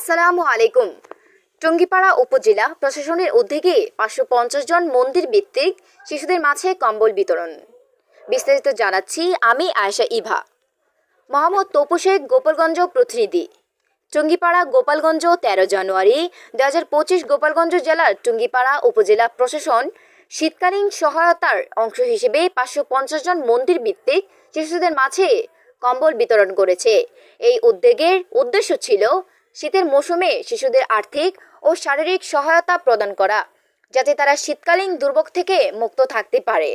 আসসালামু আলাইকুম। টঙ্গিপাড়া উপজেলা প্রশাসনের উদ্যোগে পাঁচশো পঞ্চাশ জন মন্দির ভিত্তিক শিশুদের মাঝে কম্বল বিতরণ। বিস্তারিত জানাচ্ছি আমি আয়েশা ইভা। মোহাম্মদ তপু শেখ, গোপালগঞ্জ প্রতিনিধি। টুঙ্গিপাড়া, গোপালগঞ্জ, তেরো জানুয়ারি দু হাজার পঁচিশ গোপালগঞ্জ জেলার টুঙ্গিপাড়া উপজেলা প্রশাসন শীতকালীন সহায়তার অংশ হিসেবে পাঁচশো পঞ্চাশ জন মন্দির ভিত্তিক শিশুদের মাঝে কম্বল বিতরণ করেছে। এই উদ্যোগের উদ্দেশ্য ছিল শীতের মৌসুমে শিশুদের আর্থিক ও শারীরিক সহায়তা প্রদান করা, যাতে তারা শীতকালীন দুর্ভোগ থেকে মুক্ত থাকতে পারে।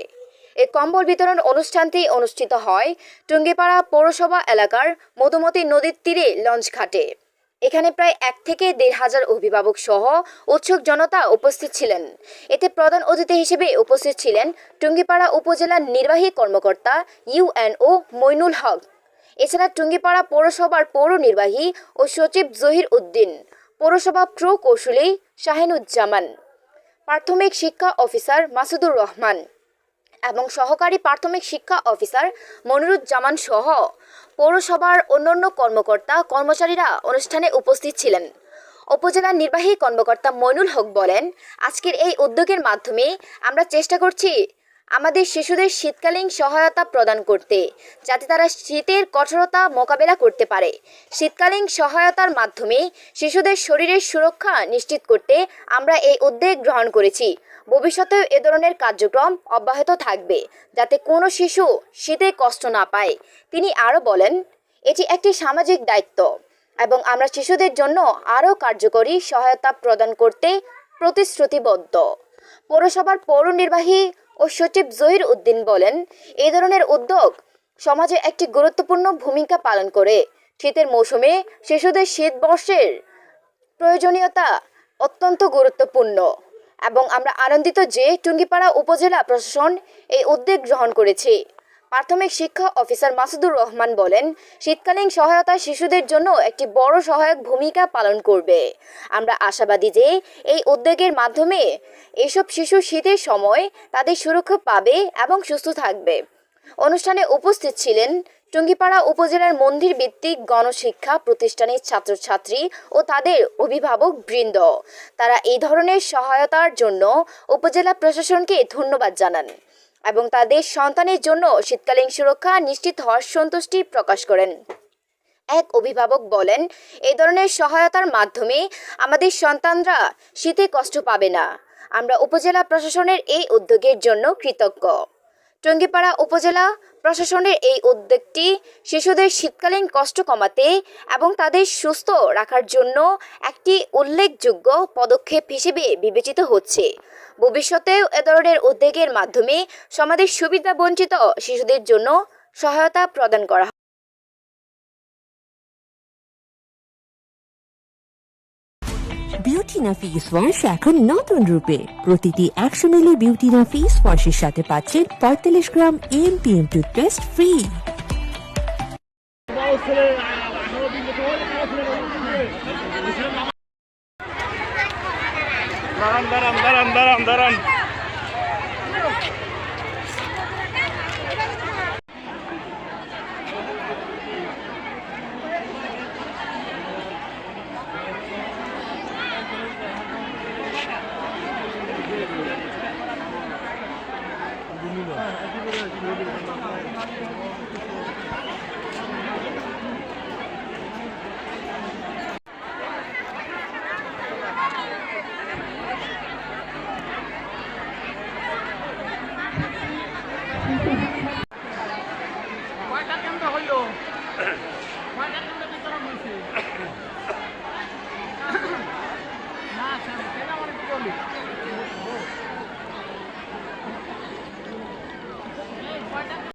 এই কম্বল বিতরণ অনুষ্ঠানটি অনুষ্ঠিত হয় টুঙ্গিপাড়া পৌরসভা এলাকার মধুমতি নদীর তীরে লঞ্চ ঘাটে। এখানে প্রায় এক থেকে দেড় হাজার অভিভাবক সহ উৎসুক জনতা উপস্থিত ছিলেন। এতে প্রধান অতিথি হিসেবে উপস্থিত ছিলেন টুঙ্গিপাড়া উপজেলার নির্বাহী কর্মকর্তা ইউএনও মইনুল হক। এছাড়া টুঙ্গিপাড়া পৌরসভার পৌর নির্বাহী ও সচিব জহির উদ্দিন, পৌরসভা প্রকৌশলী শাহিনুজ্জামান, প্রাথমিক শিক্ষা অফিসার মাসুদুর রহমান এবং সহকারী প্রাথমিক শিক্ষা অফিসার মনিরুজ্জামান সহ পৌরসভার অন্যান্য কর্মকর্তা, কর্মচারীরা অনুষ্ঠানে উপস্থিত ছিলেন। উপজেলা নির্বাহী কর্মকর্তা মইনুল হক বলেন, আজকের এই উদ্যোগের মাধ্যমে আমরা চেষ্টা করছি আমাদের শিশুদের শীতকালীন সহায়তা প্রদান করতে, যাতে তারা শীতের কঠোরতা মোকাবেলা করতে পারে। শীতকালীন সহায়তার মাধ্যমে শিশুদের শরীরের সুরক্ষা নিশ্চিত করতে আমরা এই উদ্যোগ গ্রহণ করেছি। ভবিষ্যতেও এ ধরনের কার্যক্রম অব্যাহত থাকবে, যাতে কোনো শিশু শীতে কষ্ট না পায়। তিনি আরও বলেন, এটি একটি সামাজিক দায়িত্ব এবং আমরা শিশুদের জন্য আরও কার্যকরী সহায়তা প্রদান করতে প্রতিশ্রুতিবদ্ধ। পৌরসভার পৌর নির্বাহী ও সচিব জহির উদ্দিন বলেন এই ধরনের উদ্যোগ সমাজে একটি গুরুত্বপূর্ণ ভূমিকা পালন করে। শীতের মৌসুমে শিশুদের শীত বর্ষের প্রয়োজনীয়তা অত্যন্ত গুরুত্বপূর্ণ এবং আমরা আনন্দিত যে টুঙ্গিপাড়া উপজেলা প্রশাসন এই উদ্যোগ গ্রহণ করেছে। প্রাথমিক শিক্ষা অফিসার মাসুদুর রহমান বলেন, শীতকালীন সহায়তা শিশুদের জন্য একটি বড় সহায়ক ভূমিকা পালন করবে। আমরা আশাবাদী যে এই উদ্যোগের মাধ্যমে এসব শিশু শীতের সময় তাদের সুরক্ষা পাবে এবং সুস্থ থাকবে। অনুষ্ঠানে উপস্থিত ছিলেন টুঙ্গিপাড়া উপজেলার মন্দির ভিত্তিক গণশিক্ষা প্রতিষ্ঠানের ছাত্রছাত্রী ও তাদের অভিভাবক বৃন্দ। তারা এই ধরনের সহায়তার জন্য উপজেলা প্রশাসনকে ধন্যবাদ জানান। এবং তাদের সন্তানের জন্য শীতকালীন সুরক্ষা নিশ্চিত হওয়ার সন্তুষ্টি প্রকাশ করেন। এক অভিভাবক বলেন এই ধরনের সহায়তার মাধ্যমে আমাদের সন্তানরা শীতে কষ্ট পাবে না। আমরা উপজেলা প্রশাসনের এই উদ্যোগের জন্য কৃতজ্ঞ। টঙ্গিপাড়া উপজেলা প্রশাসনের এই উদ্যোগটি শিশুদের শীতকালীন কষ্ট কমাতে এবং তাদের সুস্থ রাখার জন্য একটি উল্লেখযোগ্য পদক্ষেপ হিসেবে বিবেচিত হচ্ছে। ভবিষ্যতেও এ ধরনের উদ্যোগের মাধ্যমে সমাজের সুবিধা বঞ্চিত শিশুদের জন্য সহায়তা প্রদান করা হবে। বিউটিনা ফেস ওয়াশ এখন নতুন রূপে প্রতিটি একশো মিলি বিউটিনা ফেস ওয়াশের সাথে পাচ্ছেন পঁয়তাল্লিশ gram M P M toothpaste free দাঁড়ান দাঁড়ান দাঁড়ান দাঁড়ান দাঁড়ান 気持ちいい。